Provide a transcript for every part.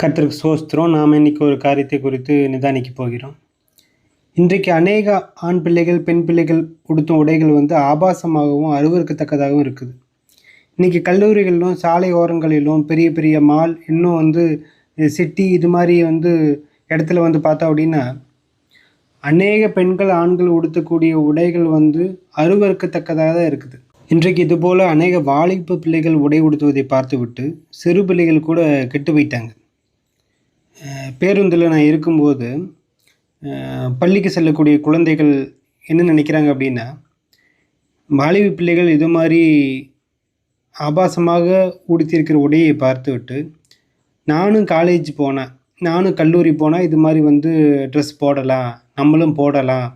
கர்த்தருக்கு சோஸ்திரம். நாம் இன்றைக்கி ஒரு காரியத்தை குறித்து நிதானிக்க போகிறோம். இன்றைக்கு அநேக ஆண் பிள்ளைகள் பெண் பிள்ளைகள் உடுத்தும் உடைகள் வந்து ஆபாசமாகவும் அருவறுக்கத்தக்கதாகவும் இருக்குது. இன்றைக்கி கல்லூரிகளிலும் சாலை ஓரங்களிலும் பெரிய பெரிய மால் இன்னும் வந்து சிட்டி இது மாதிரி வந்து இடத்துல வந்து பார்த்தோம் அப்படின்னா அநேக பெண்கள் ஆண்கள் உடுத்தக்கூடிய உடைகள் வந்து அருவறுக்கத்தக்கதாக தான் இருக்குது. இன்றைக்கு இதுபோல் அநேக வாலிப்பு பிள்ளைகள் உடை உடுத்துவதை பார்த்துவிட்டு சிறு பிள்ளைகள் கூட கெட்டு போயிட்டாங்க. பேருந்தில் நான் இருக்கும்போது பள்ளிக்கு செல்லக்கூடிய குழந்தைகள் என்ன நினைக்கிறாங்க அப்படின்னா வாலிப பிள்ளைகள் இது மாதிரி ஆபாசமாக உடுத்தியிருக்கிற உடையை பார்த்துவிட்டு நானும் காலேஜ் போனேன் நானும் கல்லூரி போனால் இது மாதிரி வந்து ட்ரெஸ் போடலாம் நம்மளும் போடலாம்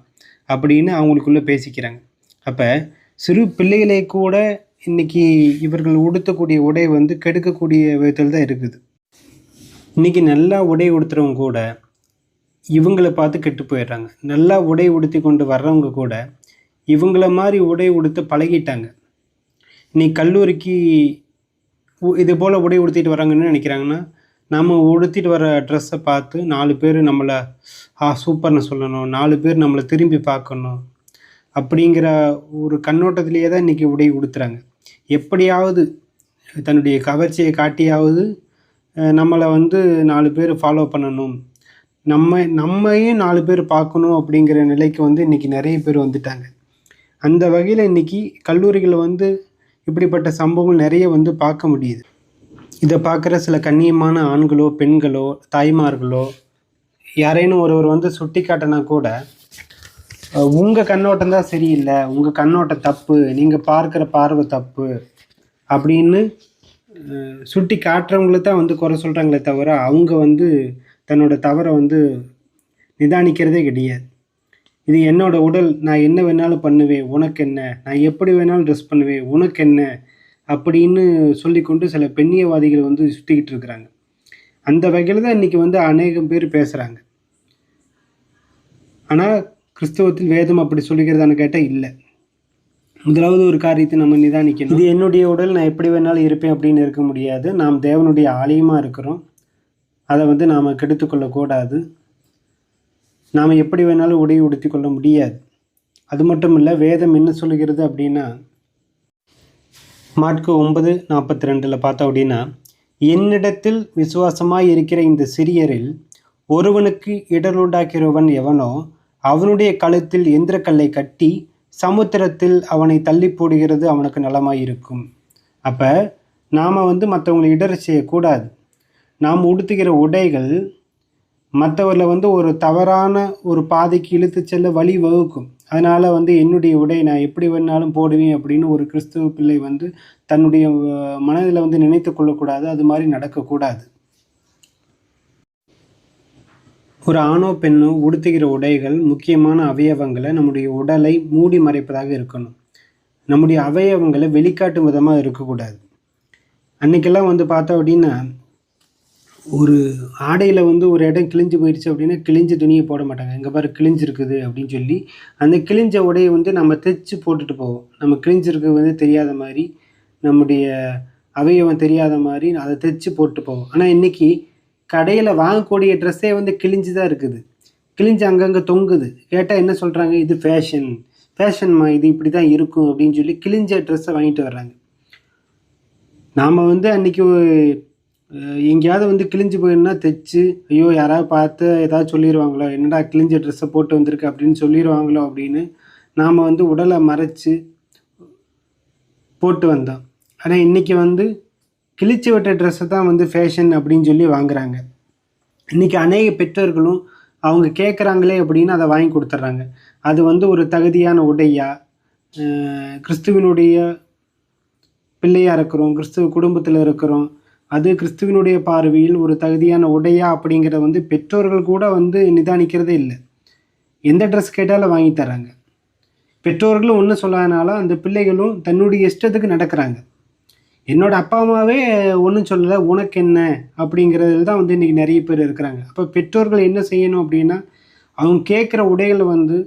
அப்படின்னு அவங்களுக்குள்ளே பேசிக்கிறாங்க. அப்போ சிறு பிள்ளைகளை கூட இன்னைக்கு இவர்கள் உடுத்தக்கூடிய உடை வந்து கெடுக்கக்கூடிய விதத்தில் தான் இருக்குது. இன்னைக்கு நல்லா உடை உடுத்துறவங்க கூட இவங்களை பார்த்து கெட்டு போயிடுறாங்க. நல்லா உடை உடுத்தி கொண்டு வர்றவங்க கூட இவங்கள மாதிரி உடை உடுத்து பழகிட்டாங்க. நீ கல்லூரிக்கு உ- இது போல் உடை உடுத்திட்டு வராங்கன்னு நினைக்கிறாங்கன்னா நம்ம உடுத்திட்டு வர ட்ரெஸ்ஸை பார்த்து நாலு பேர் நம்மளை ஆ சூப்பர்னு சொல்லணும். நாலு பேர் நம்மளை திரும்பி பார்க்கணும். அப்படிங்கிற ஒரு கண்ணோட்டத்திலேயே தான் இன்றைக்கி உடை உடுத்துறாங்க. எப்படியாவது தன்னுடைய கவர்ச்சியை காட்டியாவது நம்மளை வந்து நாலு பேர் ஃபாலோ பண்ணணும். நம்ம நம்மையும் நாலு பேர் பார்க்கணும் அப்படிங்கிற நிலைக்கு வந்து இன்றைக்கி நிறைய பேர் வந்துட்டாங்க. அந்த வகையில் இன்றைக்கி கல்லூரிகளில் வந்து இப்படிப்பட்ட சம்பவங்கள் நிறைய வந்து பார்க்க முடியுது. இதை பார்க்குற சில கண்ணியமான ஆண்களோ பெண்களோ தாய்மார்களோ யாரேனும் ஒருவர் வந்து சுட்டி காட்டினா கூட உங்கள் கண்ணோட்டம் தான் சரியில்லை உங்கள் கண்ணோட்டம் தப்பு நீங்கள் பார்க்குற பார்வை தப்பு அப்படின்னு சுட்டி காட்டுறவங்கள தான் வந்து குறை சொல்கிறாங்களே தவிர அவங்க வந்து தன்னோட தவறை வந்து நிதானிக்கிறதே கிடையாது. இது என்னோட உடல் நான் என்ன வேணாலும் பண்ணுவேன் உனக்கு என்ன? நான் எப்படி வேணாலும் ட்ரெஸ் பண்ணுவேன் உனக்கு என்ன? அப்படின்னு சொல்லிக்கொண்டு சில பெண்ணியவாதிகள் வந்து சுற்றிக்கிட்டு இருக்கிறாங்க. அந்த வகையில் தான் இன்றைக்கி வந்து அநேகம் பேர் பேசுகிறாங்க ஆனால் கிறிஸ்தவத்தில் வேதம் அப்படி சொல்லுகிறதான்னு கேட்டால் இல்லை. முதலாவது ஒரு காரியத்தை நம்ம நிதானிக்கணும். இது என்னுடைய உடல் நான் எப்படி வேணாலும் இருப்பேன் அப்படின்னு இருக்க முடியாது. நாம் தேவனுடைய ஆலயமாக இருக்கிறோம். அதை வந்து நாம் கெடுத்துக்கொள்ளக்கூடாது. நாம் எப்படி வேணாலும் உடை உடுத்தி கொள்ள முடியாது. அது மட்டும் இல்லை வேதம் என்ன சொல்லுகிறது அப்படின்னா மாட்கு ஒன்பது நாற்பத்தி ரெண்டில் பார்த்தோம் அப்படின்னா என்னிடத்தில் விசுவாசமாக இருக்கிற இந்த சிறியரில் ஒருவனுக்கு இடருண்டாக்கிறவன் எவனோ அவனுடைய கழுத்தில் எந்திரக்கல்லை கட்டி சமுத்திரத்தில் அவனை தள்ளி போடுகிறது அவனுக்கு நலமாயிருக்கும். அப்போ நாம் வந்து மற்றவங்களை இடர் செய்யக்கூடாது. நாம் உடுத்துகிற உடைகள் மற்றவர்களை வந்து ஒரு தவறான ஒரு பாதைக்கு இழுத்து செல்ல வழி வகுக்கும். அதனால் வந்து என்னுடைய உடை நான் எப்படி வேணாலும் போடுவேன் அப்படின்னு ஒரு கிறிஸ்துவ பிள்ளை வந்து தன்னுடைய மனதில் வந்து நினைத்து கொள்ளக்கூடாது. அது மாதிரி நடக்கக்கூடாது. ஒரு ஆணோ பெண்ணோ உடுத்துகிற உடைகள் முக்கியமான அவயவங்களை நம்முடைய உடலை மூடி மறைப்பதாக இருக்கணும். நம்முடைய அவயவங்களை வெளிக்காட்டும் விதமாக இருக்கக்கூடாது. அன்றைக்கெல்லாம் வந்து பார்த்தோம் அப்படின்னா ஒரு ஆடையில் வந்து ஒரு இடம் கிழிஞ்சு போயிடுச்சு அப்படின்னா கிழிஞ்ச துணியை போட மாட்டாங்க. எங்கே பாரு கிழிஞ்சிருக்குது அப்படின்னு சொல்லி அந்த கிழிஞ்ச உடையை வந்து நம்ம தைச்சு போட்டுட்டு போவோம். நம்ம கிழிஞ்சிருக்கு வந்து தெரியாத மாதிரி நம்முடைய அவயவம் தெரியாத மாதிரி அதை தைச்சு போட்டு போவோம். ஆனால் இன்னைக்கு கடையில் வாங்கக்கூடிய ட்ரெஸ்ஸே வந்து கிழிஞ்சு தான் இருக்குது. கிழிஞ்சு அங்கங்கே தொங்குது. கேட்டால் என்ன சொல்கிறாங்க இது ஃபேஷன் ஃபேஷன்மா இது இப்படி தான் இருக்கும் அப்படின்னு சொல்லி கிழிஞ்ச ட்ரெஸ்ஸை வாங்கிட்டு வர்றாங்க. நாம் வந்து அன்றைக்கி எங்கேயாவது வந்து கிழிஞ்சு போயிருந்தா தைச்சு ஐயோ யாராவது பார்த்து ஏதாவது சொல்லிடுவாங்களோ என்னடா கிழிஞ்ச ட்ரெஸ்ஸை போட்டு வந்திருக்கு அப்படின்னு சொல்லிடுவாங்களோ அப்படின்னு நாம் வந்து உடலை மறைச்சு போட்டு வந்தோம். ஆனால் இன்றைக்கி வந்து கிழிச்சு விட்ட ட்ரெஸ்ஸை தான் வந்து ஃபேஷன் அப்படின்னு சொல்லி வாங்குறாங்க. இன்றைக்கி அநேக பெற்றோர்களும் அவங்க கேட்குறாங்களே அப்படின்னு அதை வாங்கி கொடுத்துட்றாங்க. அது வந்து ஒரு தகுதியான உடையா? கிறிஸ்துவனுடைய கிறிஸ்துவினுடைய பிள்ளையாக இருக்கிறோம் கிறிஸ்துவ குடும்பத்தில் இருக்கிறோம் அது கிறிஸ்துவினுடைய பார்வையில் ஒரு தகுதியான உடையா அப்படிங்கிறத வந்து பெற்றோர்கள் கூட வந்து நிதானிக்கிறதே இல்லை. எந்த ட்ரெஸ் கேட்டாலும் வாங்கி தராங்க பெற்றோர்களும் ஒன்றும் சொல்லாதனால அந்த பிள்ளைகளும் தன்னுடைய இஷ்டத்துக்கு நடக்கிறாங்க. என்னோட அப்பா அம்மாவே ஒன்றும் சொல்லலை உனக்கு என்ன அப்படிங்கிறதுல தான் வந்து இன்றைக்கி நிறைய பேர் இருக்கிறாங்க. அப்போ பெற்றோர்கள் என்ன செய்யணும் அப்படின்னா அவங்க கேட்குற உடைகள் வந்து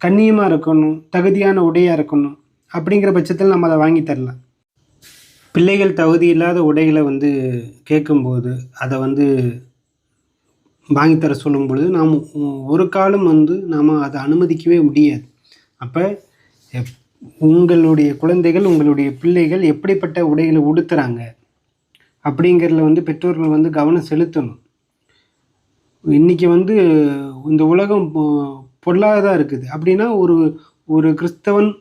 கண்ணியமாக இருக்கணும் தகுதியான உடையாக இருக்கணும் அப்படிங்கிற பட்சத்தில் நம்ம அதை வாங்கி தரலாம். பிள்ளைகள் தகுதி இல்லாத உடைகளை வந்து கேட்கும்போது அதை வந்து வாங்கித்தர சொல்லும் பொழுது நாம் ஒரு காலம் வந்து நாம் அதை அனுமதிக்கவே முடியாது. அப்போ உங்களுடைய குழந்தைகள் உங்களுடைய பிள்ளைகள் எப்படிப்பட்ட உடைகளை உடுத்துறாங்க? அப்படிங்கிறதுல வந்து பெற்றோர்கள் வந்து கவனம் செலுத்தணும். இன்றைக்கி வந்து இந்த உலகம் பொ- பொருளாதாரம் இருக்குது. அப்படின்னா ஒரு ஒரு கிறிஸ்தவன்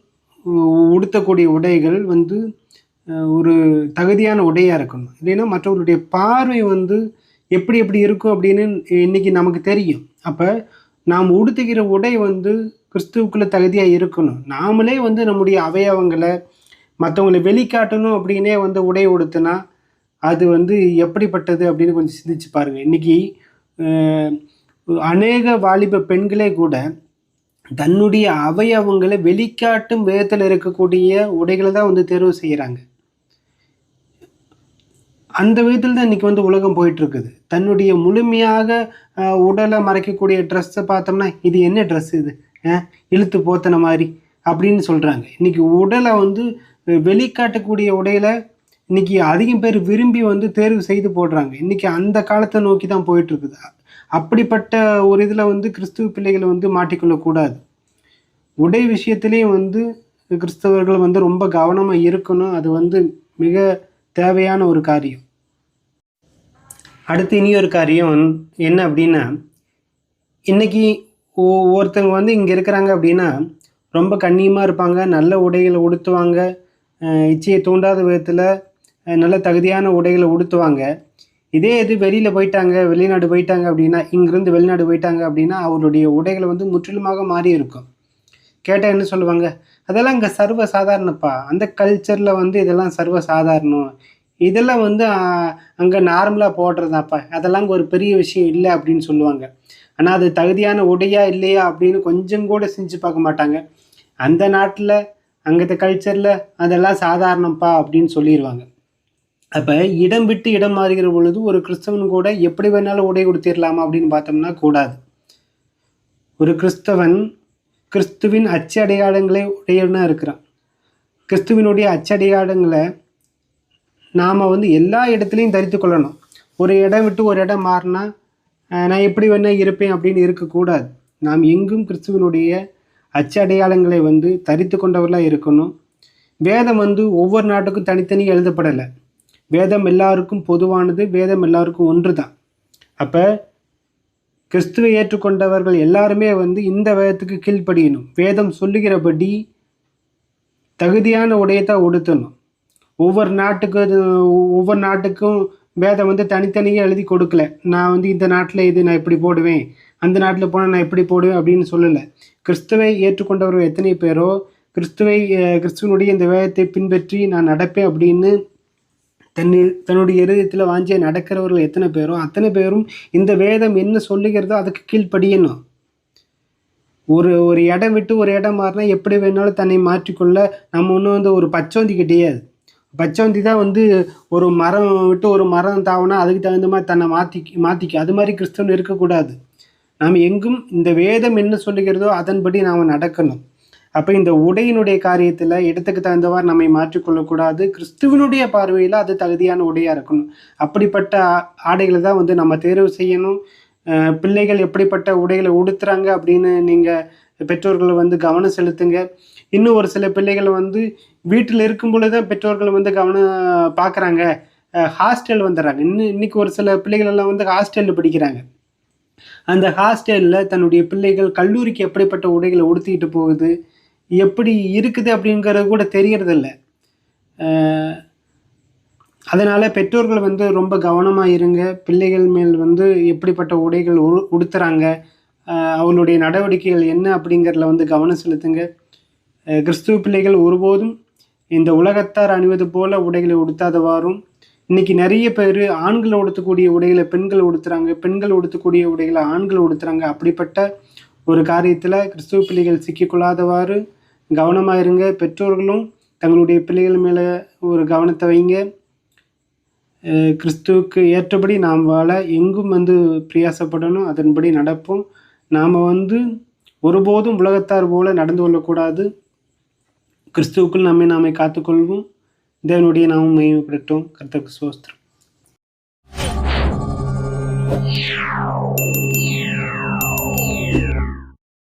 உடுத்தக்கூடிய உடைகள் வந்து ஒரு தகுதியான உடையாக இருக்கணும். இல்லைன்னா மற்றவர்களுடைய பார்வை வந்து எப்படி எப்படி இருக்கும் அப்படின்னு இன்றைக்கி நமக்கு தெரியும். அப்போ நாம் உடுத்துகிற உடை வந்து கிறிஸ்துவுக்குள்ள தகுதியாக இருக்கணும். நாமளே வந்து நம்முடைய அவயவங்களை மற்றவங்களை வெளிக்காட்டணும் அப்படின்னே வந்து உடை உடுத்தினா அது வந்து எப்படிப்பட்டது அப்படின்னு கொஞ்சம் சிந்திச்சு பாருங்க. இன்னைக்கு அநேக வாலிப பெண்களே கூட தன்னுடைய அவயவங்களை வெளிக்காட்டும் விதத்தில் இருக்கக்கூடிய உடைகளை தான் வந்து தேர்வு செய்கிறாங்க அந்த விதத்தில் தான் இன்னைக்கு வந்து உலகம் போயிட்டு இருக்குது தன்னுடைய முழுமையாக உடலை மறைக்கக்கூடிய ட்ரெஸ்ஸை பார்த்தோம்னா இது என்ன ட்ரெஸ் இது? இழுத்து போத்தன மாதிரி அப்படின்னு சொல்கிறாங்க இன்னைக்கு உடலை வந்து வெளிக்காட்டக்கூடிய உடையில இன்றைக்கி அதிகம் பேர் விரும்பி வந்து தேர்வு செய்து போடுறாங்க. இன்னைக்கு அந்த காலத்தை நோக்கி தான் போயிட்டுருக்குது. அப்படிப்பட்ட ஒரு இதில் வந்து கிறிஸ்துவ பிள்ளைகளை வந்து மாட்டிக்கொள்ளக்கூடாது. உடை விஷயத்துலேயும் வந்து கிறிஸ்தவர்கள் வந்து ரொம்ப கவனமாக இருக்கணும். அது வந்து மிக தேவையான ஒரு காரியம். அடுத்து இனி ஒரு காரியம் என்ன அப்படின்னா இன்றைக்கி ஒ- ஒருத்தவங்க வந்து இங்கே இருக்கிறாங்க அப்படின்னா ரொம்ப கண்ணியமாக இருப்பாங்க நல்ல உடைகளை உடுத்துவாங்க இச்சையை தூண்டாத விதத்தில் நல்ல தகுதியான உடைகளை உடுத்துவாங்க. இதே இது வெளியில் போயிட்டாங்க வெளிநாடு போயிட்டாங்க அப்படின்னா இங்கேருந்து வெளிநாடு போயிட்டாங்க அப்படின்னா அவருடைய உடைகளை வந்து முற்றிலுமாக மாறி இருக்கும் கேட்டால் என்ன சொல்லுவாங்க? அதெல்லாம் இங்கே சர்வ சாதாரணப்பா அந்த கல்ச்சரில் வந்து இதெல்லாம் சர்வ சாதாரணம் இதெல்லாம் வந்து அங்கே நார்மலாக போடுறதாப்பா. அதெல்லாம் ஒரு பெரிய விஷயம் இல்லை அப்படின்னு சொல்லுவாங்க. ஆனால் அது தகுதியான உடையா இல்லையா அப்படின்னு கொஞ்சம் கூட செஞ்சு பார்க்க மாட்டாங்க. அந்த நாட்டில் அங்கத்த கல்ச்சரில் அதெல்லாம் சாதாரணப்பா அப்படின்னு சொல்லிடுவாங்க அப்போ இடம் விட்டு இடம் மாறுகிற பொழுது ஒரு கிறிஸ்தவன் கூட எப்படி வேணாலும் உடை கொடுத்திடலாமா அப்படின்னு பார்த்தோம்னா கூடாது. ஒரு கிறிஸ்தவன் கிறிஸ்துவின் அச்சு அடையாளங்களை உடையவனாக இருக்கிறான். கிறிஸ்துவினுடைய அச்சடையாளங்களை நாம் வந்து எல்லா இடத்துலையும் தரித்து கொள்ளணும். ஒரு இடம் விட்டு ஒரு இடம் மாறினா நான் எப்படி வேணால் இருப்பேன் அப்படின்னு இருக்கக்கூடாது. நாம் எங்கும் கிறிஸ்துவனுடைய அச்சு அடையாளங்களை வந்து தரித்து கொண்டவர்களாக இருக்கணும். வேதம் வந்து ஒவ்வொரு நாட்டுக்கும் தனித்தனி எழுதப்படலை. வேதம் எல்லாருக்கும் பொதுவானது வேதம் எல்லாருக்கும் ஒன்று தான் அப்போ கிறிஸ்துவை ஏற்றுக்கொண்டவர்கள் எல்லாருமே வந்து இந்த வேதத்துக்கு கீழ்ப்படியணும். வேதம் சொல்லுகிறபடி தகுதியான உடையத்தான் உடுத்தணும். ஒவ்வொரு நாட்டுக்கு ஒவ்வொரு நாட்டுக்கும் வேதம் வந்து தனித்தனியாக எழுதி கொடுக்கல. நான் வந்து இந்த நாட்டில் இது நான் இப்படி போடுவேன் அந்த நாட்டில் போனால் நான் இப்படி போடுவேன் அப்படின்னு சொல்லலை. கிறிஸ்துவை ஏற்றுக்கொண்டவர்கள் எத்தனை பேரோ கிறிஸ்துவை கிறிஸ்துவனுடைய இந்த வேதத்தை பின்பற்றி நான் நடப்பேன் அப்படின்னு தன்னில் தன்னுடைய இருதயத்தில் வாஞ்சியை நடக்கிறவர்கள் எத்தனை பேரோ அத்தனை பேரும் இந்த வேதம் என்ன சொல்லுகிறதோ அதுக்கு கீழ்ப்படியணும். ஒரு ஒரு இடம் விட்டு ஒரு இடம் மாறினா எப்படி வேணாலும் தன்னை மாற்றிக்கொள்ள நம்ம ஒன்றும் வந்து ஒரு பச்சோந்தி கிடையாது. பச்சோந்தி தான் வந்து ஒரு மரம் விட்டு ஒரு மரம் தாவுனா அதுக்கு தகுந்த மாதிரி தன்னை மாற்றி மாற்றிக்க அது மாதிரி கிறிஸ்தவன் இருக்கக்கூடாது. நாம் எங்கும் இந்த வேதம் என்ன சொல்லுகிறதோ அதன்படி நாம் நடக்கணும். அப்போ இந்த உடையினுடைய காரியத்தில் இடத்துக்கு தகுந்தவாறு நம்மை மாற்றிக்கொள்ளக்கூடாது. கிறிஸ்துவனுடைய பார்வையில் அது தகுதியான உடையாக இருக்கணும். அப்படிப்பட்ட ஆடைகளை தான் வந்து நம்ம தேர்வு செய்யணும். பிள்ளைகள் எப்படிப்பட்ட உடைகளை உடுத்துறாங்க அப்படின்னு நீங்கள் பெற்றோர்களை வந்து கவனம் செலுத்துங்க. இன்னும் ஒரு சில பிள்ளைகள் வந்து வீட்டில் இருக்கும் பொழுது தான் பெற்றோர்கள் வந்து கவனம் பார்க்குறாங்க ஹாஸ்டல் வந்துடுறாங்க. இன்னும் இன்றைக்கி ஒரு சில பிள்ளைகள் எல்லாம் வந்து ஹாஸ்டலில் படிக்கிறாங்க. அந்த ஹாஸ்டலில் தன்னுடைய பிள்ளைகள் கல்லூரிக்கு எப்படிப்பட்ட உடைகளை உடுத்திக்கிட்டு போகுது? எப்படி இருக்குது அப்படிங்கிறது கூட தெரியறதில்ல. அதனால் பெற்றோர்கள் வந்து ரொம்ப கவனமாக இருங்க. பிள்ளைகள் மேல் வந்து எப்படிப்பட்ட உடைகள் உ உடுத்துறாங்க அவளுடைய நடவடிக்கைகள் என்ன அப்படிங்கிறதுல வந்து கவனம் செலுத்துங்க. கிறிஸ்துவ பிள்ளைகள் ஒருபோதும் இந்த உலகத்தார் அணிவது போல உடைகளை உடுத்தாதவாறும் இன்னைக்கு நிறைய பேர் ஆண்கள் உடுத்தக்கூடிய உடைகளை பெண்கள் உடுத்துறாங்க பெண்கள் உடுத்தக்கூடிய உடைகளை ஆண்கள் உடுத்துறாங்க. அப்படிப்பட்ட ஒரு காரியத்தில் கிறிஸ்துவ பிள்ளைகள் சிக்கிக்கொள்ளாதவாறு கவனமாக இருங்க. பெற்றோர்களும் தங்களுடைய பிள்ளைகள் மேலே ஒரு கவனத்தை வைங்க. கிறிஸ்துவுக்கு ஏற்றபடி நாம் வாழ எங்கும் வந்து பிரியாசப்படணும். அதன்படி நடப்போம். நாம் வந்து ஒருபோதும் உலகத்தார் போல நடந்து கொள்ளக்கூடாது. கிறிஸ்துவுக்குள் நம்மை நாமே காத்துக்கொள்வோம். தேவனுடைய நாமும் மையப்படட்டும் கர்த்தருக்கு சோஸ்திரம்